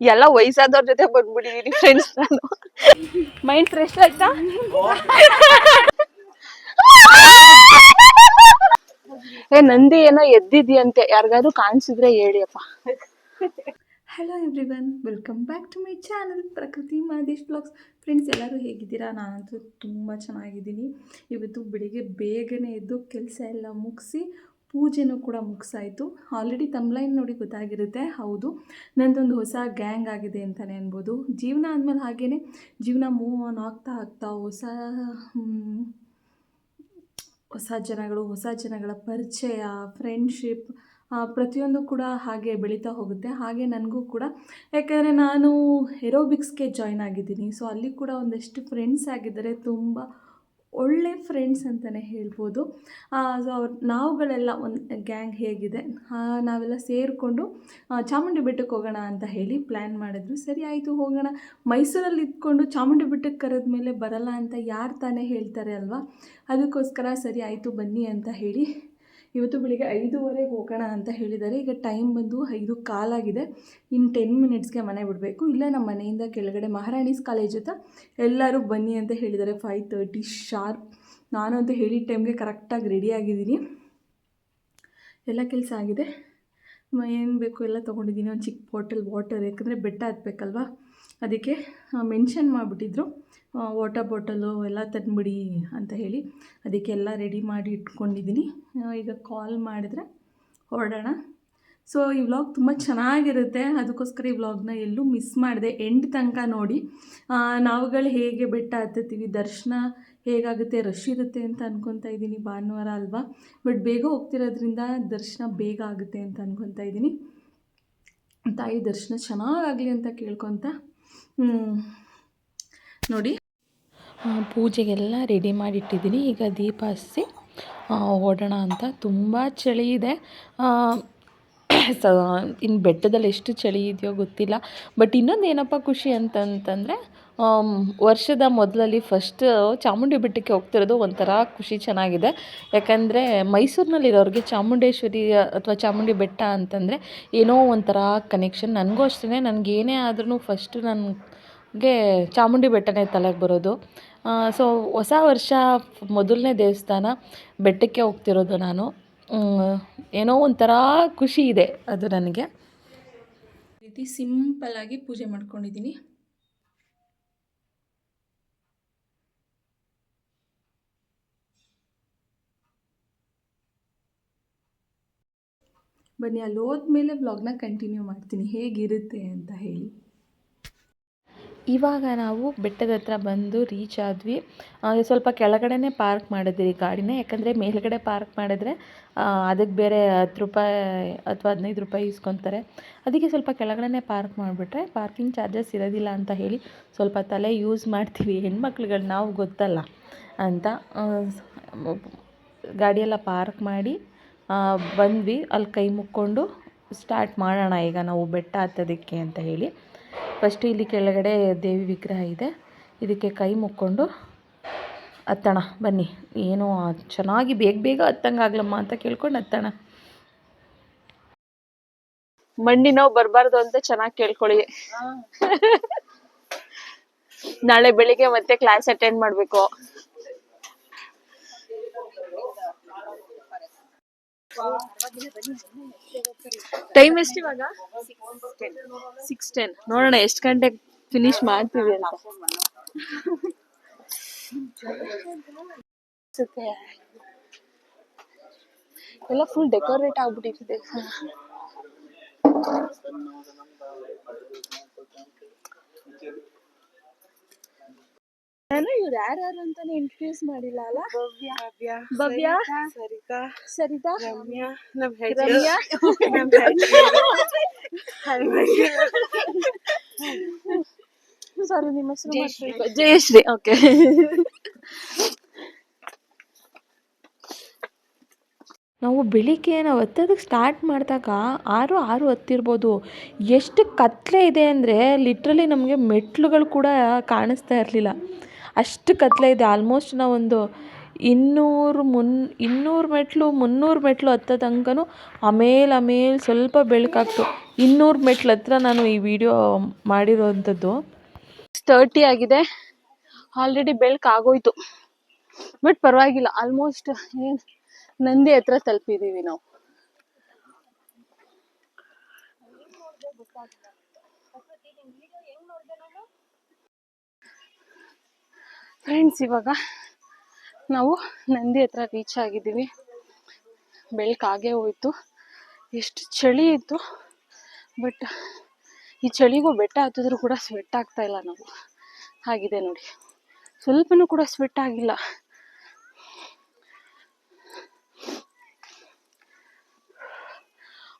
ಎಲ್ಲ ವಯಸ್ಸಾದವ್ರ ಜೊತೆ ಬಂದ್ಬಿಟ್ಟಿದೀನಿ ಫ್ರೆಂಡ್ಸ್ ನಾನು. ಮೈಂಡ್ ಫ್ರೆಶ್ ಆಯ್ತಾ? ಏ ನಂದಿ ಏನೋ ಎದ್ದಿದ್ಯಂತೆ. ಯಾರಿಗಾದ್ರೂ ಕಾಣಿಸಿದ್ರೆ ಹೇಳಿಯಪ್ಪ. Hello everyone welcome back to my channel Prakruthi Madesh blogs friends ಎಲ್ಲರೂ ಹೇಗಿದ್ದೀರಾ? ನಾನಂತೂ ತುಂಬ ಚೆನ್ನಾಗಿದ್ದೀನಿ. ಇವತ್ತು ಬೆಳಿಗ್ಗೆ ಬೇಗನೆ ಎದ್ದು ಕೆಲಸ ಎಲ್ಲ ಮುಗಿಸಿ ಪೂಜೆನೂ ಕೂಡ ಮುಗಿಸಾಯಿತು. ಆಲ್ರೆಡಿ ತಮ್ಲೈನ್ ನೋಡಿ ಗೊತ್ತಾಗಿರುತ್ತೆ. ಹೌದು, ನಂದೊಂದು ಹೊಸ ಗ್ಯಾಂಗ್ ಆಗಿದೆ ಅಂತಲೇ ಅನ್ಬೋದು. ಜೀವನ ಅಂದಮೇಲೆ ಹಾಗೇ ಜೀವನ ಮೂವ್ ಆನ್ ಆಗ್ತಾ ಆಗ್ತಾ ಹೊಸ ಹೊಸ ಜನಗಳು, ಹೊಸ ಜನಗಳ ಪರಿಚಯ ಫ್ರೆಂಡ್ಶಿಪ್ ಪ್ರತಿಯೊಂದು ಕೂಡ ಹಾಗೆ ಬೆಳೀತಾ ಹೋಗುತ್ತೆ. ಹಾಗೆ ನನಗೂ ಕೂಡ. ಯಾಕೆಂದರೆ ನಾನು ಏರೋಬಿಕ್ಸ್ಗೆ ಜಾಯ್ನ್ ಆಗಿದ್ದೀನಿ. ಸೊ ಅಲ್ಲಿ ಕೂಡ ಒಂದಷ್ಟು ಫ್ರೆಂಡ್ಸ್ ಆಗಿದ್ದಾರೆ. ತುಂಬ ಒಳ್ಳೆ ಫ್ರೆಂಡ್ಸ್ ಅಂತಲೇ ಹೇಳ್ಬೋದು. ಸೊ ನಾವುಗಳೆಲ್ಲ ಒಂದು ಗ್ಯಾಂಗ್ ಹೇಗಿದೆ. ನಾವೆಲ್ಲ ಸೇರಿಕೊಂಡು ಚಾಮುಂಡಿ ಬೆಟ್ಟಕ್ಕೆ ಹೋಗೋಣ ಅಂತ ಹೇಳಿ ಪ್ಲ್ಯಾನ್ ಮಾಡಿದ್ರು. ಸರಿ, ಆಯಿತು, ಹೋಗೋಣ. ಮೈಸೂರಲ್ಲಿ ಇದ್ಕೊಂಡು ಚಾಮುಂಡಿ ಬೆಟ್ಟಕ್ಕೆ ಕರೆದ ಮೇಲೆ ಬರಲ್ಲ ಅಂತ ಯಾರು ತಾನೇ ಹೇಳ್ತಾರೆ ಅಲ್ವಾ? ಅದಕ್ಕೋಸ್ಕರ ಸರಿ, ಆಯಿತು, ಬನ್ನಿ ಅಂತ ಹೇಳಿ ಇವತ್ತು ಬೆಳಿಗ್ಗೆ ಐದೂವರೆಗೆ ಹೋಗೋಣ ಅಂತ ಹೇಳಿದ್ದಾರೆ. ಈಗ ಟೈಮ್ ಬಂದು ಐದು ಕಾಲಾಗಿದೆ. ಇನ್ನು ಟೆನ್ ಮಿನಿಟ್ಸ್ಗೆ ಮನೆ ಬಿಡಬೇಕು. ಇಲ್ಲ ನಮ್ಮ ಮನೆಯಿಂದ ಕೆಳಗಡೆ ಮಹಾರಾಣಿಸ್ ಕಾಲೇಜ್ ಎಲ್ಲರೂ ಬನ್ನಿ ಅಂತ ಹೇಳಿದ್ದಾರೆ. ಫೈವ್ ತರ್ಟಿ ಶಾರ್ಪ್ ನಾನು ಅಂತ ಹೇಳಿದ ಟೈಮ್ಗೆ ಕರೆಕ್ಟಾಗಿ ರೆಡಿ ಆಗಿದ್ದೀನಿ. ಎಲ್ಲ ಕೆಲಸ ಆಗಿದೆ. ಏನು ಬೇಕು ಎಲ್ಲ ತೊಗೊಂಡಿದ್ದೀನಿ. ಒಂದು ಚಿಕ್ಕ ಬಾಟಲ್ ವಾಟರ್ ಯಾಕಂದರೆ ಬೆಟ್ಟ ಹತ್ಬೇಕಲ್ವಾ? ಅದಕ್ಕೆ ಮೆನ್ಷನ್ ಮಾಡಿಬಿಟ್ಟಿದ್ರು. ವಾಟರ್ ಬಾಟಲು ಎಲ್ಲ ತಂದುಬಿಡಿ ಅಂತ ಹೇಳಿ ಅದಕ್ಕೆಲ್ಲ ರೆಡಿ ಮಾಡಿ ಇಟ್ಕೊಂಡಿದ್ದೀನಿ. ಈಗ ಕಾಲ್ ಮಾಡಿದ್ರೆ ಹೊರಡೋಣ. ಸೊ ಈ ವ್ಲಾಗ್ ತುಂಬ ಚೆನ್ನಾಗಿರುತ್ತೆ. ಅದಕ್ಕೋಸ್ಕರ ಈ ವ್ಲಾಗ್ನ ಎಲ್ಲೂ ಮಿಸ್ ಮಾಡಿದೆ. ಎಂಡ್ ತನಕ ನೋಡಿ. ನಾವುಗಳು ಹೇಗೆ ಬೆಟ್ಟ ಹತ್ತುತ್ತೀವಿ, ದರ್ಶನ ಹೇಗಾಗುತ್ತೆ ರಶ್ ಇರುತ್ತೆ ಅಂತ ಅನ್ಕೊತಾ ಇದ್ದೀನಿ. ಭಾನುವಾರ ಅಲ್ವಾ? ಬಟ್ ಬೇಗ ಹೋಗ್ತಿರೋದ್ರಿಂದ ದರ್ಶನ ಬೇಗ ಆಗುತ್ತೆ ಅಂತ ಅನ್ಕೊತಾ ಇದ್ದೀನಿ. ತಾಯಿ ದರ್ಶನ ಚೆನ್ನಾಗಾಗಲಿ ಅಂತ ಕೇಳ್ಕೊತ. ನೋಡಿ. ಪೂಜೆಗೆಲ್ಲ ರೆಡಿ ಮಾಡಿಟ್ಟಿದ್ದೀನಿ. ಈಗ ದೀಪ ಹಚ್ಚಿ ಓಡೋಣ ಅಂತ ತುಂಬ ಚಳಿ ಇದೆ. ಸ ಇನ್ನು ಬೆಟ್ಟದಲ್ಲಿ ಎಷ್ಟು ಚಳಿ ಇದೆಯೋ ಗೊತ್ತಿಲ್ಲ. ಬಟ್ ಇನ್ನೊಂದು ಏನಪ್ಪ ಖುಷಿ ಅಂತಂತಂದರೆ ವರ್ಷದ ಮೊದಲಲ್ಲಿ ಫಸ್ಟ್ ಚಾಮುಂಡಿ ಬೆಟ್ಟಕ್ಕೆ ಹೋಗ್ತಿರೋದು ಒಂಥರ ಖುಷಿ ಚೆನ್ನಾಗಿದೆ. ಯಾಕಂದರೆ ಮೈಸೂರಿನಲ್ಲಿರೋರಿಗೆ ಚಾಮುಂಡೇಶ್ವರಿ ಅಥವಾ ಚಾಮುಂಡಿ ಬೆಟ್ಟ ಅಂತಂದರೆ ಏನೋ ಒಂಥರ ಕನೆಕ್ಷನ್ ನನಗೂ ಅಷ್ಟೇ ನನಗೇನೇ ಆದ್ರೂ ಫಸ್ಟ್ ನನಗೆ ಚಾಮುಂಡಿ ಬೆಟ್ಟನೇ ತಲೆಗೆ ಬರೋದು. ಸೊ ಹೊಸ ವರ್ಷ ಮೊದಲನೇ ದೇವಸ್ಥಾನ ಬೆಟ್ಟಕ್ಕೆ ಹೋಗ್ತಿರೋದು ನಾನು. ಏನೋ ಒಂಥರ ಖುಷಿ ಇದೆ ಅದು ನನಗೆ. ರೀತಿ ಸಿಂಪಲ್ ಆಗಿ ಪೂಜೆ ಮಾಡ್ಕೊಂಡಿದ್ದೀನಿ. ಬನ್ನಿ ಅಲ್ಲಿ ಹೋದ್ಮೇಲೆ ವ್ಲಾಗ್ನ ಕಂಟಿನ್ಯೂ ಮಾಡ್ತೀನಿ. ಹೇಗಿರುತ್ತೆ ಅಂತ ಹೇಳಿ. ಇವಾಗ ನಾವು ಬೆಟ್ಟದ ಹತ್ರ ಬಂದು ರೀಚ್ ಆದ್ವಿ. ಸ್ವಲ್ಪ ಕೆಳಗಡೆನೇ ಪಾರ್ಕ್ ಮಾಡಿದ್ರಿ ಗಾಡಿನ, ಯಾಕಂದರೆ ಮೇಲ್ಗಡೆ ಪಾರ್ಕ್ ಮಾಡಿದ್ರೆ ಅದಕ್ಕೆ ಬೇರೆ ಹತ್ತು ರೂಪಾಯಿ ಅಥವಾ ಹದಿನೈದು ರೂಪಾಯಿ ಇಸ್ಕೊತಾರೆ. ಅದಕ್ಕೆ ಸ್ವಲ್ಪ ಕೆಳಗಡೆನೇ ಪಾರ್ಕ್ ಮಾಡಿಬಿಟ್ರೆ ಪಾರ್ಕಿಂಗ್ ಚಾರ್ಜಸ್ ಇರೋದಿಲ್ಲ ಅಂತ ಹೇಳಿ ಸ್ವಲ್ಪ ತಲೆ ಯೂಸ್ ಮಾಡ್ತೀವಿ. ಹೆಣ್ಮಕ್ಳುಗಳು ನಾವು ಗೊತ್ತಲ್ಲ ಅಂತ ಗಾಡಿಯೆಲ್ಲ ಪಾರ್ಕ್ ಮಾಡಿ ಬಂದ್ವಿ. ಅಲ್ಲಿ ಕೈ ಮುಕ್ಕೊಂಡು ಸ್ಟಾರ್ಟ್ ಮಾಡೋಣ ಈಗ ನಾವು ಬೆಟ್ಟ ಹತ್ತೋದಕ್ಕೆ ಅಂತ ಹೇಳಿ. ಫಸ್ಟು ಇಲ್ಲಿ ಕೆಳಗಡೆ ದೇವಿ ವಿಗ್ರಹ ಇದೆ. ಇದಕ್ಕೆ ಕೈ ಮುಕ್ಕೊಂಡು ಹತ್ತೋಣ. ಬನ್ನಿ. ಏನು ಚೆನ್ನಾಗಿ ಬೇಗ ಬೇಗ ಹತ್ತಂಗಾಗ್ಲಮ್ಮ ಅಂತ ಕೇಳ್ಕೊಂಡು ಹತ್ತೋಣ. ಮಂಡಿ ನೋವು ಬರ್ಬಾರ್ದು ಅಂತ ಚೆನ್ನಾಗಿ ಕೇಳ್ಕೊಳ್ಳಿ. ನಾಳೆ ಬೆಳಿಗ್ಗೆ ಮತ್ತೆ ಕ್ಲಾಸ್ ಅಟೆಂಡ್ ಮಾಡ್ಬೇಕು. ಟೈಮ್ ಎಷ್ಟು ಇವಾಗ? ಸಿಕ್ಸ್ ಟೆನ್ ನೋಡೋಣ, ಎಷ್ಟು ಗಂಟೆಗೆ ಫಿನಿಶ್ ಮಾಡ್ತೀವಿ ಅಂತ. ಎಲ್ಲ ಫುಲ್ ಡೆಕೋರೇಟ್ ಆಗ್ಬಿಟ್ಟಿದೆ. ನಾನು ಇವ್ರು ಯಾರ್ಯಾರು ಅಂತಾನೆ ಇಂಟ್ರೊಡ್ಯೂಸ್ ಮಾಡಿಲ್ಲ ಅಲ್ಲ? ಭವ್ಯ ಭವ್ಯ ಸರಿತಾ ಸರಿತಾ ರಮ್ಯಾ ನಮ್ ರಮ್ಯಾ? ಸಾರಿ ನಿಮ್ಮ ಹೆಸರು. ಜಯಶ್ರೀ. ಓಕೆ ನಾವು ಬೆಳಿಗ್ಗೆ ನಾವು ಹತ್ತೋದಕ್ಕೆ ಸ್ಟಾರ್ಟ್ ಮಾಡಿದಾಗ ಆರು ಆರು ಹತ್ತಿರ್ಬೋದು. ಎಷ್ಟು ಕತ್ತಲೆ ಇದೆ ಅಂದರೆ ಲಿಟ್ರಲಿ ನಮಗೆ ಮೆಟ್ಲುಗಳು ಕೂಡ ಕಾಣಿಸ್ತಾ ಇರಲಿಲ್ಲ. ಅಷ್ಟು ಕತ್ತಲೆ ಇದೆ. ಆಲ್ಮೋಸ್ಟ್ ನಾವೊಂದು ಇನ್ನೂರು ಮುನ್, ಇನ್ನೂರು ಮೆಟ್ಲು, ಮುನ್ನೂರು ಮೆಟ್ಲು ಹತ್ತೋ ತನಕನೂ ಆಮೇಲೆ ಆಮೇಲೆ ಸ್ವಲ್ಪ ಬೆಳಕಾಗ್ತು. ಇನ್ನೂರು ಮೆಟ್ಲು ಹತ್ರ ನಾನು ಈ ವಿಡಿಯೋ ಮಾಡಿರೋವಂಥದ್ದು ತರ್ಟಿ ಆಗಿದೆ. ಆಲ್ರೆಡಿ ಬೆಳಕಾಗೋಯ್ತು ಬಟ್ ಪರವಾಗಿಲ್ಲ. ಆಲ್ಮೋಸ್ಟ್ ಏನು, ನಂದಿ ಹತ್ರ ತಲುಪಿದ್ದೀವಿ ನಾವು. ಫ್ರೆಂಡ್ಸ್ ಇವಾಗ ನಾವು ನಂದಿ ಹತ್ರ ರೀಚ್ ಆಗಿದ್ದೀವಿ. ಬೆಳಕಾಗೇ ಹೋಯ್ತು. ಎಷ್ಟು ಚಳಿ ಇತ್ತು. ಬಟ್ ಈ ಚಳಿಗೂ ಬೆಟ್ಟ ಹತ್ತಿದ್ರು ಕೂಡ ಸ್ವೆಟ್ ಆಗ್ತಾ ಇಲ್ಲ ನಾವು. ಆಗಿದೆ ನೋಡಿ. ಸ್ವಲ್ಪನೂ ಕೂಡ ಸ್ವೆಟ್ ಆಗಿಲ್ಲ.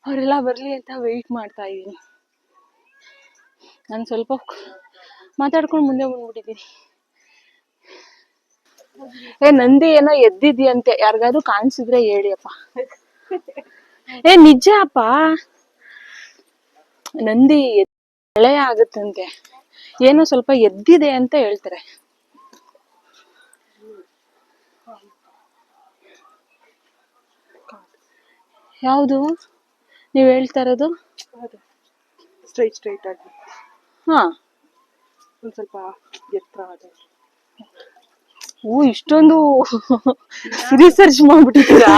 ಅವರೆಲ್ಲ ಬರಲಿ ಅಂತ ವೆಯ್ಟ್ ಮಾಡ್ತಾ ಇದ್ದೀನಿ. ನಾನು ಸ್ವಲ್ಪ ಮಾತಾಡ್ಕೊಂಡು ಮುಂದೆ ಬಂದ್ಬಿಟ್ಟಿದ್ದೀನಿ. ಏ ನಂದಿ ಏನೋ ಎದ್ದಿದ್ಯಂತೆ. ಯಾರಿಗಾದ್ರೂ ಕಾಣಿಸಿದ್ರೆ ಹೇಳಿ ಅಪ್ಪ ಏ ನಿಜ ಅಪ್ಪ ನಂದಿ ಹಳೆಯ ಮಳೆ ಆಗುತ್ತಂತೆ. ಏನೋ ಸ್ವಲ್ಪ ಎದ್ದಿದೆ ಅಂತ ಹೇಳ್ತಾರೆ. ಯಾವುದು? ನೀವ್ ಹೇಳ್ತಾ ಇರೋದು? ಸ್ಟ್ರೈಟ್ ಸ್ಟ್ರೈಟ್ ಆಗಿ. ಹಾ. ಒಂದ್ ಸ್ವಲ್ಪ ಎತ್ತರ ಆದ ಓ ಇಷ್ಟೊಂದು ರಿಸರ್ಚ್ ಮಾಡ್ಬಿಟ್ಟಿದ್ದೀರಾ?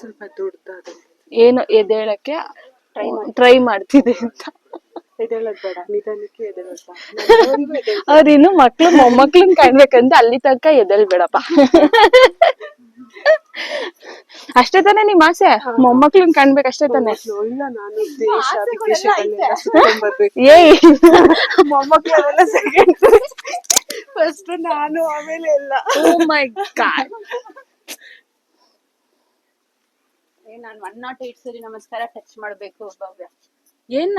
ಸ್ವಲ್ಪ ದೊಡ್ಡದಾದ ಏನು ಎದ್ದೇಳಕ್ಕೆ? ಟ್ರೈ ಮಾಡ್ತಿದೆ ಅಂತ. ಎದ್ದೇಳೋದ್ ಬೇಡ ನಿಧಾನಕ್ಕೆ. ಅವ್ರಿನ್ನು ಮಕ್ಳು ಮೊಮ್ಮಕ್ಳನ್ ಕಾಣ್ಬೇಕಂತ ಅಲ್ಲಿ ತನಕ ಎದ್ದೇಳ್ಬೇಡಪ್ಪ. ಅಷ್ಟೇ ತಾನೇ ನಿಮ್ ಆಸೆ? ಮೊಮ್ಮಕ್ಳನ್ ಕಾಣ್ಬೇಕು ಅಷ್ಟೇ ತಾನೆ? ಇಲ್ಲ ನಾನು ದೇಶ ವಿದೇಶಗಳನ್ನೆಲ್ಲ ಸುತ್ಕೊಂಡ್ ಬರ್ಬೇಕು. ಏಯ್ ಮೊಮ್ಮಕ್ಳೆಲ್ಲ ಸೆಕೆಂಡ್ ಫಸ್ಟ್ ನಾನು ಆಮೇಲೆ ಎಲ್ಲ. ಓ ಮೈ ಗಾಡ್ ನಾನು ಒನ್ ನಾಟ್ ಏಟ್ ಸರಿ ನಮಸ್ಕಾರ ಟಚ್ ಮಾಡಬೇಕು ಭವ್ಯ. ಏನ?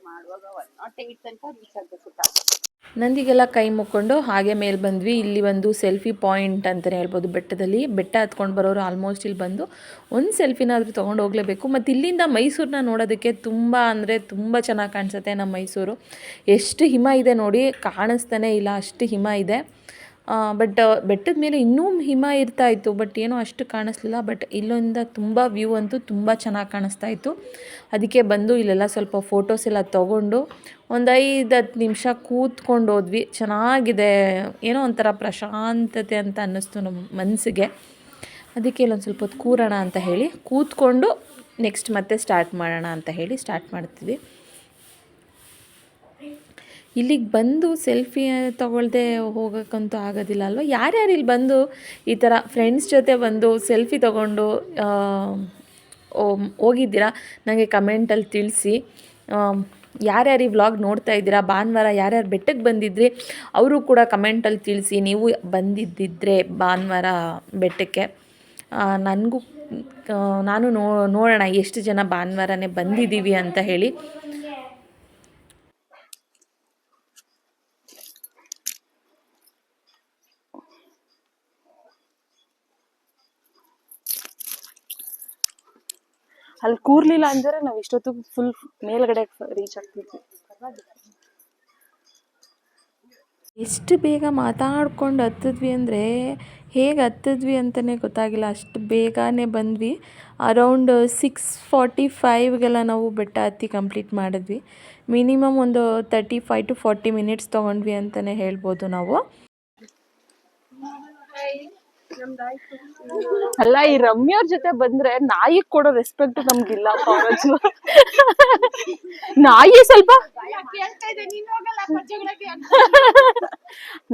ಮಾಡುವಾಗ ಒನ್ ನಾಟ್ ಏಟ್ ತನಕ ರೀಚ್ ಆಗಬೇಕು ನಂದಿಗೆಲ್ಲ ಕೈ ಮುಕ್ಕೊಂಡು ಹಾಗೆ ಮೇಲೆ ಬಂದ್ವಿ. ಇಲ್ಲಿ ಒಂದು ಸೆಲ್ಫಿ ಪಾಯಿಂಟ್ ಅಂತಲೇ ಹೇಳ್ಬೋದು ಬೆಟ್ಟದಲ್ಲಿ. ಬೆಟ್ಟ ಹತ್ಕೊಂಡು ಬರೋರು ಆಲ್ಮೋಸ್ಟ್ ಇಲ್ಲಿ ಬಂದು ಒಂದು ಸೆಲ್ಫಿನಾದರೂ ತೊಗೊಂಡು ಹೋಗಲೇಬೇಕು. ಮತ್ತು ಇಲ್ಲಿಂದ ಮೈಸೂರನ್ನ ನೋಡೋದಕ್ಕೆ ತುಂಬ ಅಂದರೆ ತುಂಬ ಚೆನ್ನಾಗಿ ಕಾಣಿಸುತ್ತೆ ನಮ್ಮ ಮೈಸೂರು. ಎಷ್ಟು ಹಿಮ ಇದೆ ನೋಡಿ, ಕಾಣಿಸ್ತಾನೆ ಇಲ್ಲ, ಅಷ್ಟು ಹಿಮ ಇದೆ. ಬಟ್ ಬೆಟ್ಟದ ಮೇಲೆ ಇನ್ನೂ ಹಿಮ ಇರ್ತಾ ಇತ್ತು ಬಟ್ ಏನೋ ಅಷ್ಟು ಕಾಣಿಸ್ಲಿಲ್ಲ ಬಟ್ ಇಲ್ಲಿಂದ ತುಂಬ ವ್ಯೂ ಅಂತೂ ತುಂಬ ಚೆನ್ನಾಗಿ ಕಾಣಿಸ್ತಾ ಇತ್ತು. ಅದಕ್ಕೆ ಬಂದು ಇಲ್ಲೆಲ್ಲ ಸ್ವಲ್ಪ ಫೋಟೋಸ್ ಎಲ್ಲ ತೊಗೊಂಡು ಒಂದು ಐದು ಹತ್ತು ನಿಮಿಷ ಕೂತ್ಕೊಂಡು ಹೋದ್ವಿ. ಚೆನ್ನಾಗಿದೆ, ಏನೋ ಒಂಥರ ಪ್ರಶಾಂತತೆ ಅಂತ ಅನ್ನಿಸ್ತು ನಮ್ಮ ಮನಸ್ಸಿಗೆ ಅದಕ್ಕೆ ಇಲ್ಲೊಂದು ಸ್ವಲ್ಪ ಹೊತ್ತು ಕೂರೋಣ ಅಂತ ಹೇಳಿ ಕೂತ್ಕೊಂಡು ನೆಕ್ಸ್ಟ್ ಮತ್ತೆ ಸ್ಟಾರ್ಟ್ ಮಾಡೋಣ ಅಂತ ಹೇಳಿ ಸ್ಟಾರ್ಟ್ ಮಾಡ್ತೀವಿ ಇಲ್ಲಿಗೆ ಬಂದು ಸೆಲ್ಫಿ ತೊಗೊಳ್ದೆ ಹೋಗೋಕ್ಕಂತೂ ಆಗೋದಿಲ್ಲ ಅಲ್ವಾ? ಯಾರ್ಯಾರು ಇಲ್ಲಿ ಬಂದು ಈ ಥರ ಫ್ರೆಂಡ್ಸ್ ಜೊತೆ ಬಂದು ಸೆಲ್ಫಿ ತೊಗೊಂಡು ಹೋಗಿದ್ದೀರಾ? ನನಗೆ ಕಮೆಂಟಲ್ಲಿ ತಿಳಿಸಿ. ಯಾರ್ಯಾರು ಈ ವ್ಲಾಗ್ ನೋಡ್ತಾ ಇದ್ದೀರಾ? ಭಾನುವಾರ ಯಾರ್ಯಾರು ಬೆಟ್ಟಕ್ಕೆ ಬಂದಿದ್ರಿ? ಅವರು ಕೂಡ ಕಮೆಂಟಲ್ಲಿ ತಿಳಿಸಿ. ನೀವು ಬಂದಿದ್ದಿದ್ರೆ ಭಾನುವಾರ ಬೆಟ್ಟಕ್ಕೆ. ನನಗೂ ನಾನು ನೋ, ನೋಡೋಣ, ಎಷ್ಟು ಜನ ಭಾನುವಾರನೇ ಬಂದಿದ್ದೀವಿ ಅಂತ ಹೇಳಿ. ಅಲ್ಲಿ ಕೂರ್ಲಿಲ್ಲ ಅಂದ್ರೆ ನಾವು ಇಷ್ಟೊತ್ತು ಫುಲ್ ಮೇಲ್ಗಡೆ ರೀಚ್ ಆಗ್ತಿದ್ವಿ. ಎಷ್ಟು ಬೇಗ ಮಾತಾಡ್ಕೊಂಡು ಹತ್ತಿದ್ವಿ ಅಂದರೆ ಹೇಗೆ ಹತ್ತಿದ್ವಿ ಅಂತಲೇ ಗೊತ್ತಾಗಿಲ್ಲ. ಅಷ್ಟು ಬೇಗನೆ ಬಂದ್ವಿ. ಅರೌಂಡ್ ಸಿಕ್ಸ್ ಫಾರ್ಟಿ ಫೈವ್ಗೆಲ್ಲ ನಾವು ಬೆಟ್ಟ ಹತ್ತಿ ಕಂಪ್ಲೀಟ್ ಮಾಡಿದ್ವಿ. ಮಿನಿಮಮ್ ಒಂದು thirty five to forty minutes ತೊಗೊಂಡ್ವಿ ಅಂತಲೇ ಹೇಳ್ಬೋದು ನಾವು. ಅಲ್ಲ ಈ ರಮ್ಯವ್ರ ಜೊತೆ ಬಂದ್ರೆ ನಾಯಿ ಕೊಡೋ ರೆಸ್ಪೆಕ್ಟ್ ನಮ್ಗಿಲ್ಲ ಕಾಲೇಜು. ನಾಯಿ ಸ್ವಲ್ಪ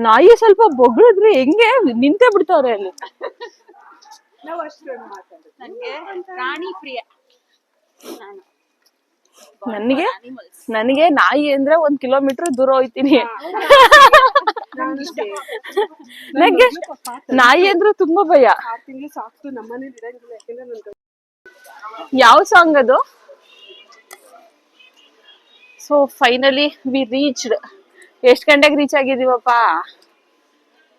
ನಾಯಿ ಸ್ವಲ್ಪ ಬೊಗಳಿದ್ರೆ ಹೆಂಗೆ ನಿಂತೇ ಬಿಡ್ತಾವ್ರೆ ಅಲ್ಲಿ. ನನಗೆ ಪ್ರಾಣಿ ಪ್ರಿಯ. ನಾನು. ನನಗೆ? ನನಗೆ ನಾಯಿ ಅಂದ್ರೆ ಒಂದ್ ಕಿಲೋಮೀಟರ್ ದೂರ ಹೋಯ್ತೀನಿ. ನಂಗೆ ನಾಯಿ ಅಂದ್ರೆ ತುಂಬಾ ಭಯ. ಯಾವ ಸಾಂಗ್ ಅದು? ಸೊ ಫೈನಲಿ ವಿ ರೀಚ್ಡ್ ಎಷ್ಟ್ ಗಂಟೆಗೆ ರೀಚ್ ಆಗಿದೀವಪ್ಪ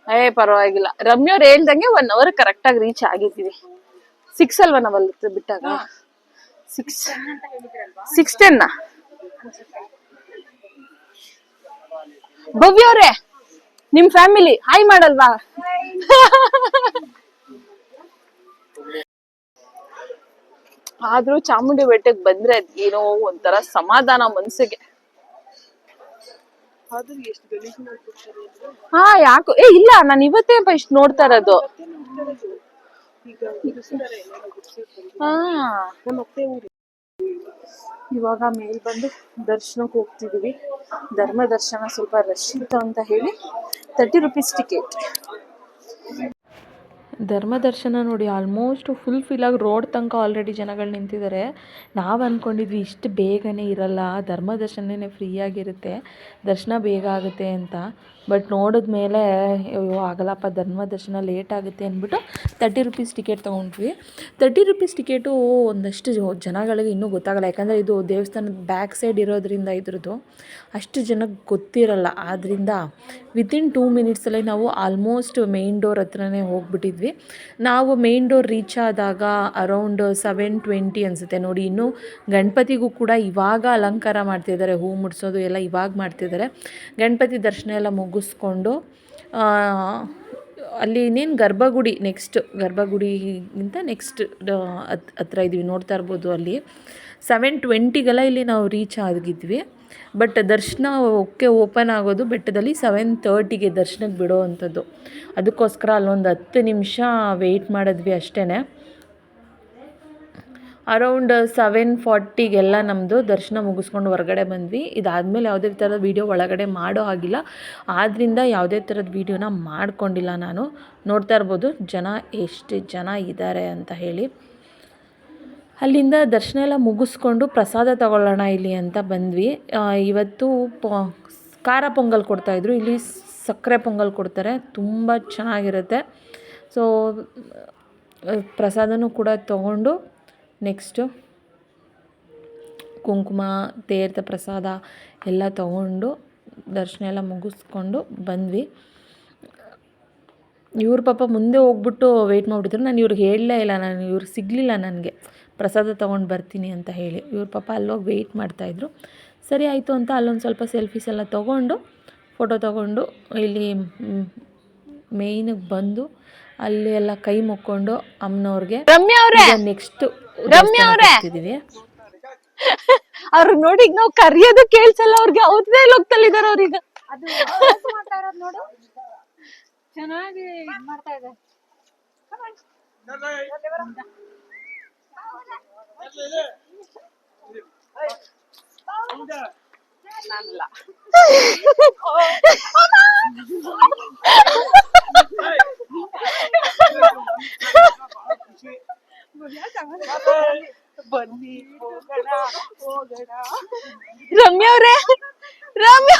ಏ ಪರವಾಗಿಲ್ಲ. ರಮ್ಯವ್ರು ಹೇಳ್ದಂಗೆ ಒನ್ ಅವರ್ ಕರೆಕ್ಟ್ ಆಗಿ ರೀಚ್ ಆಗಿದ್ದೀವಿ. ಸಿಕ್ಸ್ ಅಲ್ವಾ ನಾವಲ್ಲಿ ಬಿಟ್ಟಾಗ? ಸಿಕ್ಸ್ ಸಿಕ್ಸ್ ಟೆನ್ ಭವ್ಯ ಅವ್ರೆ ನಿಮ್ ಫ್ಯಾಮಿಲಿ ಹಾಯ್ ಮಾಡಲ್ವಾ? ಆದ್ರೂ ಚಾಮುಂಡಿ ಬೆಟ್ಟಕ್ ಬಂದ್ರೆ ಏನೋ ಒಂಥರ ಸಮಾಧಾನ ಮನ್ಸಿಗೆ. ಹಾ ಯಾಕೋ ಏ ಇಲ್ಲ ನಾನು ಇವತ್ತೇ ಫಸ್ಟ್ ನೋಡ್ತಾ ಇರೋದು. ಇವಾಗ ಮೇಲ್ ಬಂದು ದರ್ಶನಕ್ಕೆ ಹೋಗ್ತಿದೀವಿ. ಧರ್ಮ ದರ್ಶನ ಸ್ವಲ್ಪ ರಶ್ ಇತ್ತು ಅಂತ ಹೇಳಿ ತರ್ಟಿ ರುಪೀಸ್ ಟಿಕೆಟ್ ಧರ್ಮ ದರ್ಶನ ನೋಡಿ ಆಲ್ಮೋಸ್ಟ್ ಫುಲ್ ಫಿಲ್ಲಾಗಿ ರೋಡ್ ತನಕ ಆಲ್ರೆಡಿ ಜನಗಳು ನಿಂತಿದ್ದಾರೆ. ನಾವು ಅಂದ್ಕೊಂಡಿದ್ವಿ ಇಷ್ಟು ಬೇಗನೆ ಇರಲ್ಲ ಧರ್ಮ ದರ್ಶನನೇ ಫ್ರೀಯಾಗಿರುತ್ತೆ ದರ್ಶನ ಬೇಗ ಆಗುತ್ತೆ ಅಂತ. ಬಟ್ ನೋಡಿದ ಮೇಲೆ, ಅಯ್ಯೋ ಆಗಲ್ಲಪ್ಪ ಧರ್ಮ ದರ್ಶನ ಲೇಟ್ ಆಗುತ್ತೆ ಅಂದ್ಬಿಟ್ಟು ತರ್ಟಿ ರುಪೀಸ್ ಟಿಕೆಟ್ ತೊಗೊಂಡ್ವಿ. ತರ್ಟಿ ರುಪೀಸ್ ಟಿಕೆಟು ಒಂದಷ್ಟು ಜನಗಳಿಗೆ ಇನ್ನೂ ಗೊತ್ತಾಗಲ್ಲ. ಯಾಕಂದರೆ ಇದು ದೇವಸ್ಥಾನದ ಬ್ಯಾಕ್ ಸೈಡ್ ಇರೋದ್ರಿಂದ ಇದ್ರದ್ದು ಅಷ್ಟು ಜನಕ್ಕೆ ಗೊತ್ತಿರಲ್ಲ. ಆದ್ದರಿಂದ ವಿತಿನ್ ಟೂ ಮಿನಿಟ್ಸಲ್ಲಿ ನಾವು ಆಲ್ಮೋಸ್ಟ್ ಮೇಯ್ನ್ ಡೋರ್ ಹತ್ರನೇ ಹೋಗ್ಬಿಟ್ಟಿದ್ವಿ. ನಾವು ಮೇಯ್ನ್ ಡೋರ್ ರೀಚ್ ಆದಾಗ ಅರೌಂಡ್ ಸೆವೆನ್ ಟ್ವೆಂಟಿ ಅನಿಸುತ್ತೆ. ನೋಡಿ, ಇನ್ನೂ ಗಣಪತಿಗೂ ಕೂಡ ಇವಾಗ ಅಲಂಕಾರ ಮಾಡ್ತಿದ್ದಾರೆ. ಹೂ ಮುಡಿಸೋದು ಎಲ್ಲ ಇವಾಗ ಮಾಡ್ತಿದ್ದಾರೆ. ಗಣಪತಿ ದರ್ಶನ ಎಲ್ಲ ಮುಗಿಸ್ಕೊಂಡು ಅಲ್ಲಿ ಇನ್ನೇನು ಗರ್ಭಗುಡಿ ನೆಕ್ಸ್ಟ್ ಗರ್ಭಗುಡಿಗಿಂತ ನೆಕ್ಸ್ಟ್ ಹತ್, ಹತ್ರ ಇದ್ವಿ, ನೋಡ್ತಾ ಇರ್ಬೋದು ಅಲ್ಲಿ. ಸೆವೆನ್ ಟ್ವೆಂಟಿಗೆಲ್ಲ ಇಲ್ಲಿ ನಾವು ರೀಚ್ ಆಗಿದ್ವಿ. ಬಟ್ ದರ್ಶನ ಓಕೆ ಓಪನ್ ಆಗೋದು ಬೆಟ್ಟದಲ್ಲಿ ಸೆವೆನ್ ತರ್ಟಿಗೆ ದರ್ಶನಕ್ಕೆ ಬಿಡೋ ಅಂಥದ್ದು. ಅದಕ್ಕೋಸ್ಕರ ಅಲ್ಲೊಂದು ಹತ್ತು ನಿಮಿಷ ವೆಯ್ಟ್ ಮಾಡಿದ್ವಿ ಅಷ್ಟೇ ಅರೌಂಡ್ ಸೆವೆನ್ ಫಾರ್ಟಿಗೆಲ್ಲ ನಮ್ಮದು ದರ್ಶನ ಮುಗಿಸ್ಕೊಂಡು ಹೊರಗಡೆ ಬಂದ್ವಿ. ಇದಾದಮೇಲೆ ಯಾವುದೇ ಥರದ ವೀಡಿಯೋ ಒಳಗಡೆ ಮಾಡೋ ಆಗಿಲ್ಲ ಆದ್ದರಿಂದ ಯಾವುದೇ ಥರದ ವೀಡಿಯೋನ ಮಾಡ್ಕೊಂಡಿಲ್ಲ ನಾನು. ನೋಡ್ತಾ ಇರ್ಬೋದು, ಜನ ಎಷ್ಟು ಜನ ಇದ್ದಾರೆ ಅಂತ ಹೇಳಿ. ಅಲ್ಲಿಂದ ದರ್ಶನ ಎಲ್ಲ ಮುಗಿಸ್ಕೊಂಡು ಪ್ರಸಾದ ತಗೊಳ್ಳೋಣ ಇಲ್ಲಿ ಅಂತ ಬಂದ್ವಿ. ಇವತ್ತು ಪೊ, ಖಾರ ಪೊಂಗಲ್ ಕೊಡ್ತಾಯಿದ್ರು ಇಲ್ಲಿ ಸಕ್ಕರೆ ಪೊಂಗಲ್ ಕೊಡ್ತಾರೆ. ತುಂಬ ಚೆನ್ನಾಗಿರುತ್ತೆ. ಸೊ ಪ್ರಸಾದನೂ ಕೂಡ ತಗೊಂಡು ನೆಕ್ಸ್ಟು ಕುಂಕುಮ, ತೀರ್ಥ ಪ್ರಸಾದ ಎಲ್ಲ ತಗೊಂಡು ದರ್ಶನ ಎಲ್ಲ ಮುಗಿಸ್ಕೊಂಡು ಬಂದ್ವಿ. ಇವ್ರ ಪಾಪ ಮುಂದೆ ಹೋಗ್ಬಿಟ್ಟು ವೆಯ್ಟ್ ಮಾಡಿಬಿಟ್ಟಿದ್ರು. ನಾನು ಇವ್ರಿಗೆ ಹೇಳಲೇ ಇಲ್ಲ, ನಾನು ಇವ್ರು ಸಿಗಲಿಲ್ಲ ನನಗೆ. ಪ್ರಸಾದ ತೊಗೊಂಡು ಬರ್ತೀನಿ ಅಂತ ಹೇಳಿ. ಇವ್ರ ಪಾಪ ಅಲ್ಲೋಗಿ ವೆಯ್ಟ್ ಮಾಡ್ತಾಯಿದ್ರು ಸರಿ ಆಯಿತು ಅಂತ ಅಲ್ಲೊಂದು ಸ್ವಲ್ಪ ಸೆಲ್ಫೀಸ್ ಎಲ್ಲ ತೊಗೊಂಡು ಫೋಟೋ ತೊಗೊಂಡು ಇಲ್ಲಿ ಮೇಯ್ನಿಗೆ ಬಂದು ಅಲ್ಲಿ ಎಲ್ಲ ಕೈ ಮುಕ್ಕೊಂಡು ಅಮ್ಮನವ್ರಿಗೆ ರಮ್ಯಾ ಅವ್ರೆ! ನೆಕ್ಸ್ಟ್ ರಮ್ಯಾ ಅವ್ರೆ. ಅವ್ರ ನೋಡಿ ಈಗ ನಾವು ಕರಿಯೋದು ಕೇಳ್ಸಲ್ಲ ಅವ್ರಿಗೆ ಅವ್ರದೇ ಅವ್ರೀಗ ಅದು ಮಾಡ್ತಾ ಇರೋದು ನೋಡು. ಚೆನ್ನಾಗಿ ಇದ್ ಮಾಡ್ತಾ ಇದೆ ಬನ್ನಿ ಹೋಗೋಣ ಹೋಗೋಣ ರಮ್ಯಾ ಅವ್ರೆ ರಮ್ಯಾ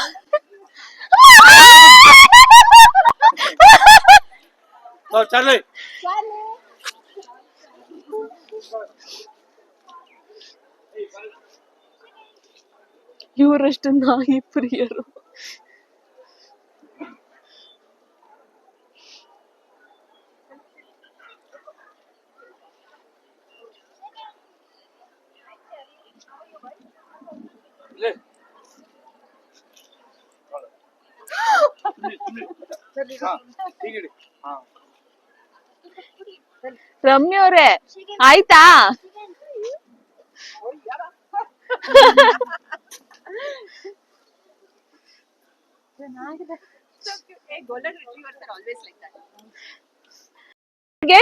ಚಾರ್ಲಿ ಇವರಷ್ಟು ನಾಯಿ ಪ್ರಿಯರು ಹೀಗಿಡಿ ಹಾ ರಮ್ಯಾ ಅವ್ರೆ ಆಯ್ತಾ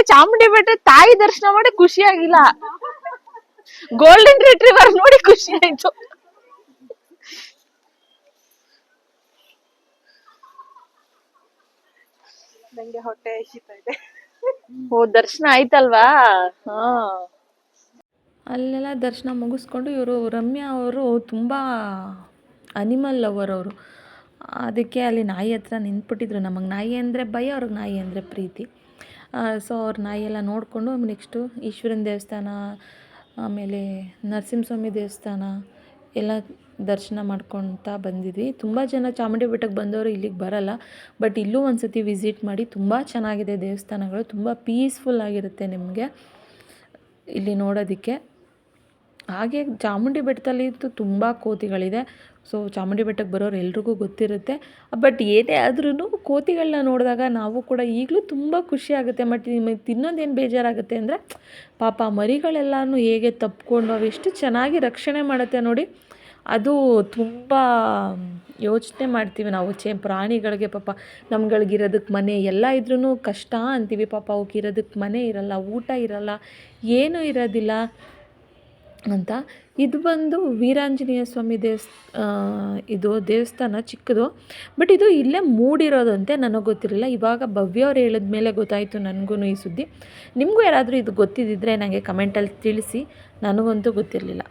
ಚಾಮುಂಡಿ ಬೆಟ್ಟ ತಾಯಿ ದರ್ಶನ ಮಾಡಿ ಖುಷಿ ಆಗಿಲ್ಲ ಗೋಲ್ಡನ್ ರಿಟ್ರೀವರ್ ನೋಡಿ ಖುಷಿ ಆಯ್ತು ನಂಗೆ ಹೊಟ್ಟೆ ಹಸಿತಾ ಇದೆ. ಓ ದರ್ಶನ ಆಯ್ತಲ್ವಾ? ಹಾ. ಅಲ್ಲೆಲ್ಲ ದರ್ಶನ ಮುಗಿಸ್ಕೊಂಡು ಇವರು ರಮ್ಯಾ ಅವರು ತುಂಬಾ ಅನಿಮಲ್ ಲವರ್ ಅವರು. ಅದಕ್ಕೆ ಅಲ್ಲಿ ನಾಯಿ ಹತ್ರ ನಿಂತ್ಬಿಟ್ಟಿದ್ರು ನಮಗೆ. ನಾಯಿ ಅಂದರೆ ಭಯ, ಅವ್ರಿಗೆ ನಾಯಿ ಅಂದರೆ ಪ್ರೀತಿ. ಸೊ ಅವ್ರ ನಾಯಿಯೆಲ್ಲ ನೋಡಿಕೊಂಡು ನೆಕ್ಸ್ಟು ಈಶ್ವರನ ದೇವಸ್ಥಾನ, ಆಮೇಲೆ ನರಸಿಂಹಸ್ವಾಮಿ ದೇವಸ್ಥಾನ ಎಲ್ಲ ದರ್ಶನ ಮಾಡ್ಕೊತಾ ಬಂದಿದ್ವಿ. ತುಂಬ ಜನ ಚಾಮುಂಡಿ ಬೆಟ್ಟಕ್ಕೆ ಬಂದವರು ಇಲ್ಲಿಗೆ ಬರಲ್ಲ ಬಟ್ ಇಲ್ಲೂ ಒಂದು ಸತಿ ವಿಸಿಟ್ ಮಾಡಿ ತುಂಬ ಚೆನ್ನಾಗಿದೆ ದೇವಸ್ಥಾನಗಳು, ತುಂಬ ಪೀಸ್ಫುಲ್ ಆಗಿರುತ್ತೆ ನಿಮಗೆ ಇಲ್ಲಿ ನೋಡೋದಕ್ಕೆ. ಹಾಗೆ ಚಾಮುಂಡಿ ಬೆಟ್ಟದಲ್ಲಿ ಅಂತೂ ತುಂಬ ಕೋತಿಗಳಿದೆ. ಸೊ ಚಾಮುಂಡಿ ಬೆಟ್ಟಕ್ಕೆ ಬರೋರು ಎಲ್ರಿಗೂ ಗೊತ್ತಿರುತ್ತೆ. ಬಟ್ ಏನೇ ಆದ್ರೂ ಕೋತಿಗಳನ್ನ ನೋಡಿದಾಗ ನಾವು ಕೂಡ ಈಗಲೂ ತುಂಬ ಖುಷಿ ಆಗುತ್ತೆ. ಮತ್ತು ನಿಮಗೆ ತಿನ್ನೋದೇನು ಬೇಜಾರಾಗುತ್ತೆ ಅಂದರೆ, ಪಾಪ ಮರಿಗಳೆಲ್ಲನೂ ಹೇಗೆ ತಪ್ಪಿಕೊಂಡು ಅವು ಎಷ್ಟು ಚೆನ್ನಾಗಿ ರಕ್ಷಣೆ ಮಾಡುತ್ತೆ ನೋಡಿ, ಅದು ತುಂಬ ಯೋಚನೆ ಮಾಡ್ತೀವಿ ನಾವು. ಚೇ ಪ್ರಾಣಿಗಳಿಗೆ ಪಾಪ ನಮ್ಗಳಿಗಿರೋದಕ್ಕೆ ಮನೆ ಎಲ್ಲ ಇದ್ರೂ ಕಷ್ಟ ಅಂತೀವಿ ಪಾಪ. ಅವಕ್ಕಿರೋದಕ್ಕೆ ಮನೆ ಇರಲ್ಲ, ಊಟ ಇರಲ್ಲ, ಏನೂ ಇರೋದಿಲ್ಲ. ಅಂತ. ಇದು ಬಂದು ವೀರಾಂಜನೇಯ ಸ್ವಾಮಿ ದೇವಸ್ ಇದು ದೇವಸ್ಥಾನ ಚಿಕ್ಕದು. ಬಟ್ ಇದು ಇಲ್ಲೇ ಮೂಡಿರೋದಂತೆ ನನಗೆ ಗೊತ್ತಿರಲಿಲ್ಲ. ಇವಾಗ ಭವ್ಯವ್ರು ಹೇಳಿದ ಮೇಲೆ ಗೊತ್ತಾಯಿತು ನನಗೂ ಈ ಸುದ್ದಿ. ನಿಮಗೂ ಯಾರಾದರೂ ಇದು ಗೊತ್ತಿದ್ದಿದ್ರೆ ನನಗೆ ಕಮೆಂಟಲ್ಲಿ ತಿಳಿಸಿ. ನನಗಂತೂ ಗೊತ್ತಿರಲಿಲ್ಲ.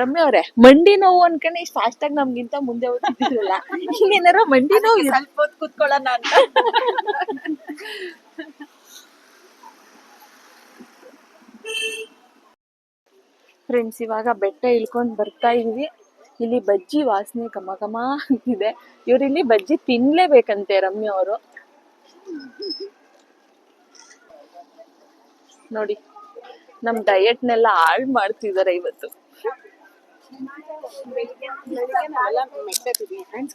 ರಮ್ಯ ಅವರೇ ಮಂಡಿ ನೋವು ಅನ್ಕೊಂಡು ಇಷ್ಟು ಆಗಿ ನಮ್ಗಿಂತ ಮುಂದೆ ಹೋಗ್ತಿದ್ರಲ್ಲ ಏನಾರ ಮಂಡಿ ನೋವು ಸ್ವಲ್ಪ ಹೊತ್ತು ಕುತ್ಕೊಳ್ಳೋಣ ಅಂತ. ಫ್ರೆಂಡ್ಸ್ ಇವಾಗ ಬೆಟ್ಟ ಇಳ್ಕೊಂಡು ಬರ್ತಾ ಇದೀವಿ ಇಲ್ಲಿ ಬಜ್ಜಿ ವಾಸನೆ ಘಮ ಘಮ ಅಂತಿದೆ. ಇವ್ರು ಇಲ್ಲಿ ಬಜ್ಜಿ ತಿನ್ಲೇಬೇಕಂತೆ ರಮ್ಯ ಅವರು. ನೋಡಿ ನಮ್ ಡಯಟ್ನೆಲ್ಲ ಹಾಳು ಮಾಡ್ತಿದ್ದಾರೆ ಇವತ್ತು.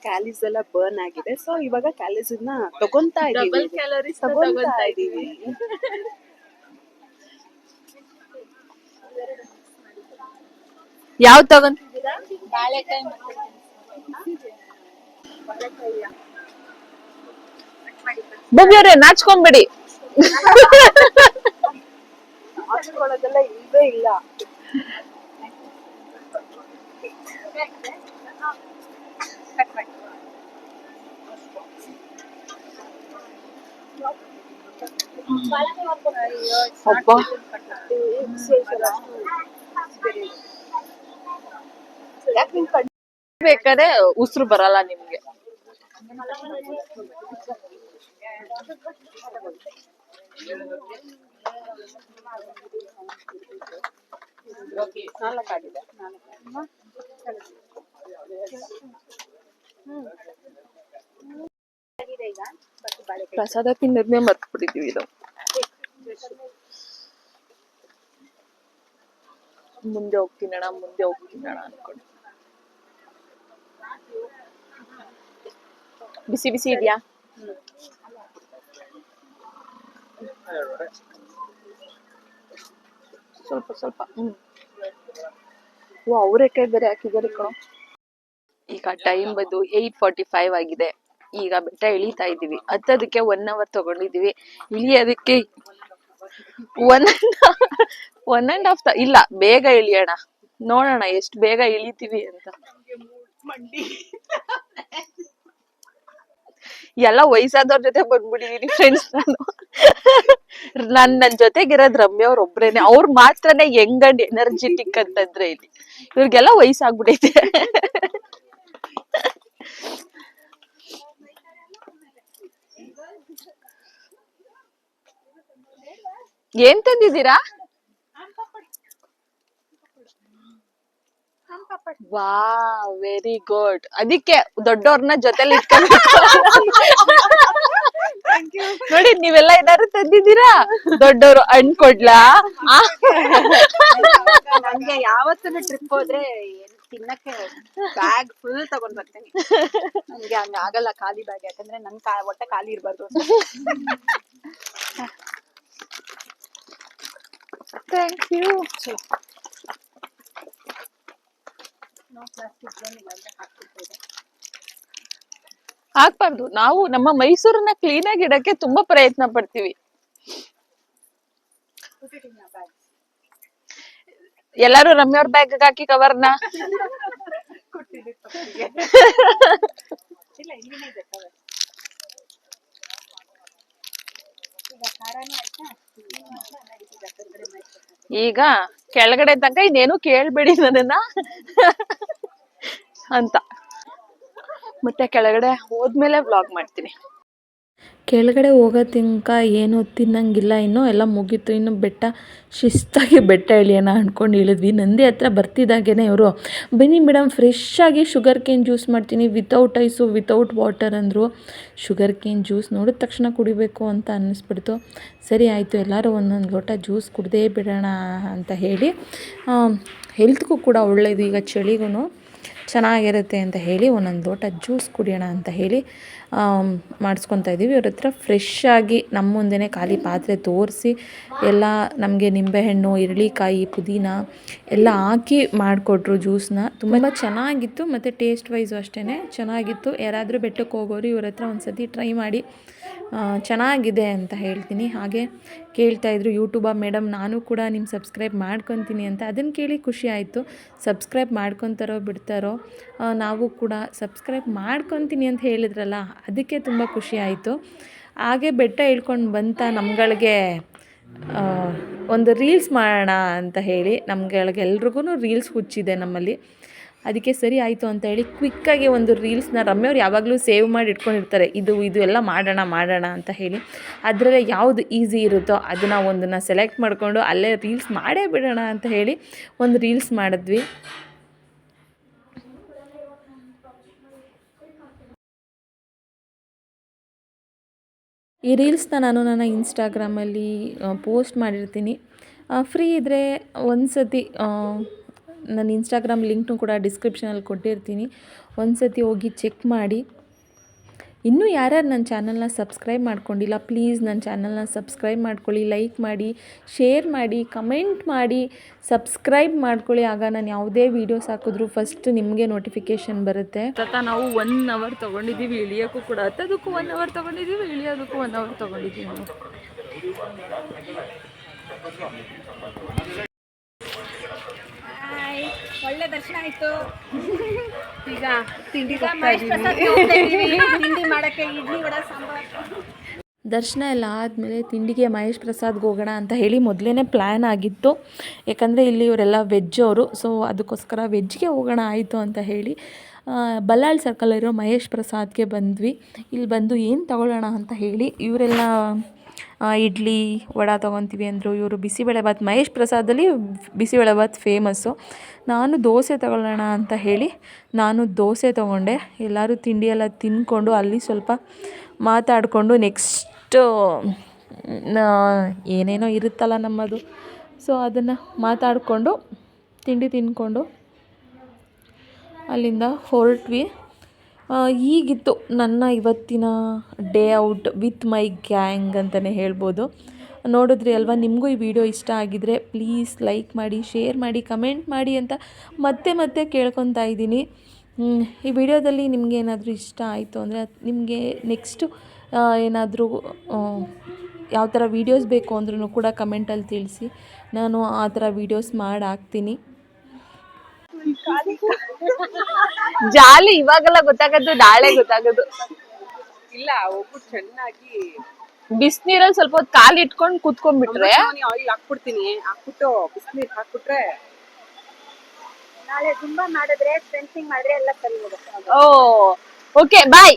ಕ್ಯಾಲೀಸ್ ಎಲ್ಲ ಬರ್ನ್ ಆಗಿದೆ. ಸೊ ಇವಾಗ ಕ್ಯಾಲೀಸ್ ತಗೊಂತಾ ಇದೀವಿ ತಗೊಂತಾ ಇದೀವಿ ಯಾವ ತಗೊಂಡ್ ಭವ್ಯವ್ರೆ ನಾಚ್ಕೊಂಬೇಡಿ. ಹಾಚ್ಕೊಳ್ಳೋದೆಲ್ಲ ಇಲ್ಲೇ. ಇಲ್ಲ ಅಬ್ಬಾ. ಬೇಕಾದ್ರೆ ಉಸಿರು ಬರಲ್ಲ ನಿಮ್ಗೆ? ಪ್ರಸಾದ ತಿನ್ನೋದ್ನೇ ಮರ್ತ್ಬಿಟ್ಟಿದೀವಿ ಇದು. ಮುಂದೆ ಹೋಗ್ತೀನಣ ಮುಂದೆ ಹೋಗ್ತೀನಣ ಅನ್ಕೊಂಡು. ಬಿಸಿ ಬಿಸಿ ಇದೆಯಾ? ಸ್ವಲ್ಪ ಸ್ವಲ್ಪ. ಹ್ಮ್. ಓ ಅವರೇಕಾಯಿ ಬೇರೆ ಹಾಕಿದ್ದಾರೆ ಕಣೋ. ಈಗ ಟೈಮ್ ಬಂದು ಏಯ್ಟ್ ಫಾರ್ಟಿ ಫೈವ್ ಆಗಿದೆ. ಈಗ ಬೆಟ್ಟ ಇಳಿತಾ ಇದೀವಿ ಹತ್ತದಕ್ಕೆ ಒನ್ ಅವರ್ ತಗೊಂಡಿದೀವಿ ಇಳಿಯೋದಕ್ಕೆ ಒನ್ ಒನ್ ಅಂಡ್ ಹಾಫ್ ಇಲ್ಲ ಬೇಗ ಇಳಿಯೋಣ. ನೋಡೋಣ ಎಷ್ಟು ಬೇಗ ಇಳಿತೀವಿ ಅಂತ. ಎಲ್ಲ ವಯಸ್ಸಾದವ್ರ ಜೊತೆ ಬಂದ್ಬಿಟ್ಟಿದೀನಿ ಫ್ರೆಂಡ್ಸ್ ನಾನು. ನನ್ ನನ್ ಜೊತೆಗಿರೋದ್ ರಮ್ಯ ಅವ್ರ ಒಬ್ರೇನೆ. ಅವ್ರ ಮಾತ್ರನೇ ಯಂಗ್ ಅಂಡ್ ಎನರ್ಜೆಟಿಕ್ ಅಂತಂದ್ರೆ ಇಲ್ಲಿ. ಇವ್ರಿಗೆಲ್ಲ ವಯಸ್ಸಾಗ್ಬಿಡೈತೆ ಏನ್ ತಂದಿದ್ದೀರಾ? ವಾ ವೆರಿ ಗುಡ್. ಅದಕ್ಕೆ ದೊಡ್ಡವ್ರನ್ನ ಜೊತೆಲಿ ಇಟ್ಕೊಂಡು ನೋಡಿ ನೀವೆಲ್ಲ ಏನಾದ್ರು ತಂದಿದ್ದೀರಾ? ದೊಡ್ಡವರು ಹಣ್ ಕೊಡ್ಲಾ? ನನ್ಗೆ ಯಾವತ್ತೂ ಟ್ರಿಪ್ ಹೋದ್ರೆ ಏನ್ ತಿನ್ನಕ್ಕೆ ಬ್ಯಾಗ್ ಫುಲ್ ತಗೊಂಡ್ ಬರ್ತೇನೆ ನನ್ಗೆ ಹಂಗ ಆಗಲ್ಲ ಖಾಲಿ ಬ್ಯಾಗ್ ಯಾಕಂದ್ರೆ ನನ್ ಕಾ ಹೊಟ್ಟೆ ಖಾಲಿ ಇರ್ಬಾರ್ದು ಥ್ಯಾಂಕ್ ಯು ಹಾಕ್ಬಾರ್ದು ನಾವು ನಮ್ಮ ಮೈಸೂರನ್ನ ಕ್ಲೀನ್ ಆಗಿ ಇಡಕ್ಕೆ ತುಂಬಾ ಪ್ರಯತ್ನ ಪಡ್ತೀವಿ. ಎಲ್ಲಾರು ರಮ್ಯವ್ರ ಬ್ಯಾಗ್ ಹಾಕಿ ಕವರ್ನ ಇಲ್ಲ. ಈಗ ಕೆಳಗಡೆ ತನಕ ಇನ್ನೇನು ಕೇಳ್ಬೇಡಿ ನನ್ನನ್ನ ಅಂತ. ಮತ್ತೆ ಕೆಳಗಡೆ ಹೋದ್ಮೇಲೆ ವ್ಲಾಗ್ ಮಾಡ್ತೀನಿ. ಕೆಳಗಡೆ ಹೋಗೋ ತನಕ ಏನು ತಿನ್ನಂಗಿಲ್ಲ. ಇನ್ನು ಎಲ್ಲ ಮುಗೀತು. ಇನ್ನು ಬೆಟ್ಟ ಶಿಸ್ತಾಗಿ ಬೆಟ್ಟ ಇಳಿಯೋಣ ಅಂದ್ಕೊಂಡು ಇಳಿದ್ವಿ ನಂದಿ ಹತ್ರ ಬರ್ತಿದ್ದಾಗೇ ಇವರು, ಬನ್ನಿ ಮೇಡಮ್ ಫ್ರೆಶ್ ಆಗಿ ಶುಗರ್ ಕೇನ್ ಜ್ಯೂಸ್ ಮಾಡ್ತೀನಿ. ವಿತೌಟ್ ಐಸು ವಿತೌಟ್ ವಾಟರ್ ಅಂದರು. ಶುಗರ್ ಕೇನ್ ಜ್ಯೂಸ್ ನೋಡಿದ ತಕ್ಷಣ ಕುಡಿಬೇಕು ಅಂತ ಅನ್ನಿಸ್ಬಿಡ್ತು. ಸರಿ ಆಯಿತು, ಎಲ್ಲರೂ ಒಂದೊಂದು ಲೋಟ ಜ್ಯೂಸ್ ಕುಡ್ದೇ ಬಿಡೋಣ ಅಂತ ಹೇಳಿ ಹೆಲ್ತ್ಗೂ ಕೂಡ ಒಳ್ಳೆಯದು ಈಗ ಚಳಿಗೂ ಚೆನ್ನಾಗಿರುತ್ತೆ ಅಂತ ಹೇಳಿ ಒಂದೊಂದು ಲೋಟ ಜ್ಯೂಸ್ ಕುಡಿಯೋಣ ಅಂತ ಹೇಳಿ ಮಾಡಿಸ್ಕೊತಾ ಇದ್ದೀವಿ. ಇವ್ರ ಹತ್ರ ಫ್ರೆಶ್ ಆಗಿ ನಮ್ಮ ಮುಂದೆನೇ ಖಾಲಿ ಪಾತ್ರೆ ತೋರಿಸಿ ಎಲ್ಲ ನಮಗೆ ನಿಂಬೆಹಣ್ಣು ಇರಳಿಕಾಯಿ ಪುದೀನ ಎಲ್ಲ ಹಾಕಿ ಮಾಡಿಕೊಟ್ರು ಜ್ಯೂಸನ್ನ ತುಂಬ ಚೆನ್ನಾಗಿತ್ತು ಮತ್ತು ಟೇಸ್ಟ್ ವೈಸು ಅಷ್ಟೇ ಚೆನ್ನಾಗಿತ್ತು. ಯಾರಾದರೂ ಬೆಟ್ಟಕ್ಕೆ ಹೋಗೋರು ಇವ್ರ ಹತ್ರ ಒಂದು ಸತಿ ಟ್ರೈ ಮಾಡಿ ಚೆನ್ನಾಗಿದೆ ಅಂತ ಹೇಳ್ತೀನಿ. ಹಾಗೆ ಕೇಳ್ತಾಯಿದ್ರು ಯೂಟ್ಯೂಬಾ ಮೇಡಮ್ ನಾನು ಕೂಡ ನಿಮ್ಮ ಸಬ್ಸ್ಕ್ರೈಬ್ ಮಾಡ್ಕೊತೀನಿ ಅಂತ. ಅದನ್ನು ಕೇಳಿ ಖುಷಿ ಆಯಿತು. ಸಬ್ಸ್ಕ್ರೈಬ್ ಮಾಡ್ಕೊತಾರೋ ಬಿಡ್ತಾರೋ ನಾವು ಕೂಡ ಸಬ್ಸ್ಕ್ರೈಬ್ ಮಾಡ್ಕೊತೀನಿ ಅಂತ ಹೇಳಿದ್ರಲ್ಲ, ಅದಕ್ಕೆ ತುಂಬ ಖುಷಿ ಆಯಿತು. ಹಾಗೆ ಬೆಟ್ಟ ಇಳ್ಕೊಂಡು ಬಂತ ನಮ್ಗಳಿಗೆ ಒಂದು ರೀಲ್ಸ್ ಮಾಡೋಣ ಅಂತ ಹೇಳಿ ನಮ್ಗಳಿಗೆ ಎಲ್ರಿಗೂ ರೀಲ್ಸ್ ಹುಚ್ಚಿದೆ ನಮ್ಮಲ್ಲಿ. ಅದಕ್ಕೆ ಸರಿ ಆಯಿತು ಅಂತ ಹೇಳಿ ಕ್ವಿಕ್ಕಾಗಿ ಒಂದು ರೀಲ್ಸ್ನ ರಮ್ಯವ್ರು ಯಾವಾಗಲೂ ಸೇವ್ ಮಾಡಿ ಇಟ್ಕೊಂಡಿರ್ತಾರೆ. ಇದು ಇದು ಎಲ್ಲ ಮಾಡೋಣ ಮಾಡೋಣ ಅಂತ ಹೇಳಿ. ಅದರಲ್ಲೇ ಯಾವುದು ಈಸಿ ಇರುತ್ತೋ ಅದನ್ನು ಒಂದನ್ನು ಸೆಲೆಕ್ಟ್ ಮಾಡಿಕೊಂಡು ಅಲ್ಲೇ ರೀಲ್ಸ್ ಮಾಡೇ ಬಿಡೋಣ ಅಂತ ಹೇಳಿ ಒಂದು ರೀಲ್ಸ್ ಮಾಡಿದ್ವಿ. ಈ ರೀಲ್ಸ್ನ ನಾನು ನನ್ನ ಇನ್ಸ್ಟಾಗ್ರಾಮಲ್ಲಿ ಪೋಸ್ಟ್ ಮಾಡಿರ್ತೀನಿ. ಫ್ರೀ ಇದ್ದರೆ ಒಂದು ಸತಿ ನನ್ನ ಇನ್ಸ್ಟಾಗ್ರಾಮ್ ಲಿಂಕ್ನು ಕೂಡ ಡಿಸ್ಕ್ರಿಪ್ಷನಲ್ಲಿ ಕೊಟ್ಟಿರ್ತೀನಿ. ಒಂದು ಸತಿ ಹೋಗಿ ಚೆಕ್ ಮಾಡಿ. ಇನ್ನೂ ಯಾರ್ಯಾರು ನನ್ನ ಚಾನಲ್ನ ಸಬ್ಸ್ಕ್ರೈಬ್ ಮಾಡ್ಕೊಂಡಿಲ್ಲ ಪ್ಲೀಸ್ ನನ್ನ ಚಾನಲ್ನ ಸಬ್ಸ್ಕ್ರೈಬ್ ಮಾಡ್ಕೊಳ್ಳಿ ಲೈಕ್ ಮಾಡಿ ಶೇರ್ ಮಾಡಿ ಕಮೆಂಟ್ ಮಾಡಿ ಸಬ್ಸ್ಕ್ರೈಬ್ ಮಾಡ್ಕೊಳ್ಳಿ. ಆಗ ನಾನು ಯಾವುದೇ ವೀಡಿಯೋಸ್ ಹಾಕಿದ್ರು ಫಸ್ಟ್ ನಿಮಗೆ ನೋಟಿಫಿಕೇಶನ್ ಬರುತ್ತೆ. ತತ ನಾವು ಒನ್ ಅವರ್ ತೊಗೊಂಡಿದ್ದೀವಿ, ಇಳಿಯೋಕ್ಕೂ ಕೂಡ ಹತ್ತೋದಕ್ಕೂ ಒನ್ ಅವರ್ ತೊಗೊಂಡಿದ್ದೀವಿ, ಇಳಿಯೋದಕ್ಕೂ ಒನ್ ಅವರ್ ತೊಗೊಂಡಿದ್ದೀವಿ ನಾವು ಒಳ್ಳೆ ದರ್ಶನ ಆಯ್ತು. ಈಗ ತಿಂಡಿ. ತಿಂಡಿ ಮಾಡಕ್ಕೆ ಇಡ್ಲಿ ವಡ ಸಾಂಬಾರ್. ದರ್ಶನ ಎಲ್ಲ ಆದಮೇಲೆ ತಿಂಡಿಗೆ ಮಹೇಶ್ ಪ್ರಸಾದ್ಗೆ ಹೋಗೋಣ ಅಂತ ಹೇಳಿ ಮೊದಲೇ ಪ್ಲ್ಯಾನ್ ಆಗಿತ್ತು. ಯಾಕಂದರೆ ಇಲ್ಲಿ ಇವರೆಲ್ಲ ವೆಜ್ ಅವರು ಸೊ ಅದಕ್ಕೋಸ್ಕರ ವೆಜ್ಗೆ ಹೋಗೋಣ ಆಯಿತು ಅಂತ ಹೇಳಿ ಬಲ್ಲಾಳ್ ಸರ್ಕಲ್ ಇರೋ ಮಹೇಶ್ ಪ್ರಸಾದ್ಗೆ ಬಂದ್ವಿ. ಇಲ್ಲಿ ಬಂದು ಏನು ತಗೊಳ್ಳೋಣ ಅಂತ ಹೇಳಿ ಇವರೆಲ್ಲ ಇಡ್ಲಿ ವಡ ತೊಗೊತೀವಿ ಅಂದರು ಇವರು ಬಿಸಿಬೇಳೆಭಾತ್ ಮಹೇಶ್ ಪ್ರಸಾದಲ್ಲಿ ಬಿಸಿಬೇಳೆಭಾತ್ ಫೇಮಸ್ಸು ನಾನು ದೋಸೆ ತಗೊಳ್ಳೋಣ ಅಂತ ಹೇಳಿ ನಾನು ದೋಸೆ ತೊಗೊಂಡೆ. ಎಲ್ಲರೂ ತಿಂಡಿ ಎಲ್ಲ ತಿಂದ್ಕೊಂಡು ಅಲ್ಲಿ ಸ್ವಲ್ಪ ಮಾತಾಡಿಕೊಂಡು ನೆಕ್ಸ್ಟು ಏನೇನೋ ಇರುತ್ತಲ್ಲ ನಮ್ಮದು. ಸೊ ಅದನ್ನು ಮಾತಾಡಿಕೊಂಡು ತಿಂಡಿ ತಿಂದ್ಕೊಂಡು ಅಲ್ಲಿಂದ ಹೊರಟ್ವಿ. ಹೀಗಿತ್ತು ನನ್ನ ಇವತ್ತಿನ day out with my gang ಅಂತಲೇ ಹೇಳ್ಬೋದು. ನೋಡಿದ್ರಿ ಅಲ್ವಾ, ನಿಮಗೂ ಈ ವಿಡಿಯೋ ಇಷ್ಟ ಆಗಿದರೆ ಪ್ಲೀಸ್ ಲೈಕ್ ಮಾಡಿ, ಶೇರ್ ಮಾಡಿ, ಕಮೆಂಟ್ ಮಾಡಿ ಅಂತ ಮತ್ತೆ ಮತ್ತೆ ಕೇಳ್ಕೊತಾ ಇದ್ದೀನಿ. ಈ ವಿಡಿಯೋದಲ್ಲಿ ನಿಮಗೆ ಏನಾದರೂ ಇಷ್ಟ ಆಯಿತು ಅಂದರೆ ನಿಮಗೆ ನೆಕ್ಸ್ಟು ಏನಾದರೂ ಯಾವ ಥರ ವೀಡಿಯೋಸ್ ಬೇಕು ಅಂದ್ರೂ ಕೂಡ ಕಮೆಂಟಲ್ಲಿ ತಿಳಿಸಿ. ನಾನು ಆ ಥರ ವೀಡಿಯೋಸ್ ಮಾಡಿ ಹಾಕ್ತೀನಿ ಜಾಲಿ ಇವಾಗೆಲ್ಲ ಗೊತ್ತಾಗದ್ದು ನಾಳೆ ಗೊತ್ತಾಗದು. ಇಲ್ಲ ಒಬ್ಬರು ಚೆನ್ನಾಗಿ. ಬಿಸಿನೀರಲ್ಲಿ ಸ್ವಲ್ಪ ಹೊತ್ತು ಕಾಲು ಇಟ್ಕೊಂಡು ಕುತ್ಕೊಂಡ್ಬಿಟ್ರೆ. ಆಯಿಲ್ ಹಾಕ್ಬಿಡ್ತೀನಿ. ಹಾಕ್ಬಿಟ್ಟು ಬಿಸಿನೀರ್ ಹಾಕ್ಬಿಟ್ರೆ. ನಾಳೆ ತುಂಬಾ ಮಾಡಿದ್ರೆ ಫೆನ್ಸಿಂಗ್ ಮಾಡಿದ್ರೆ ಎಲ್ಲ ಸರಿ ಹೋಗುತ್ತೆ. ಓ ಓಕೆ ಬಾಯ್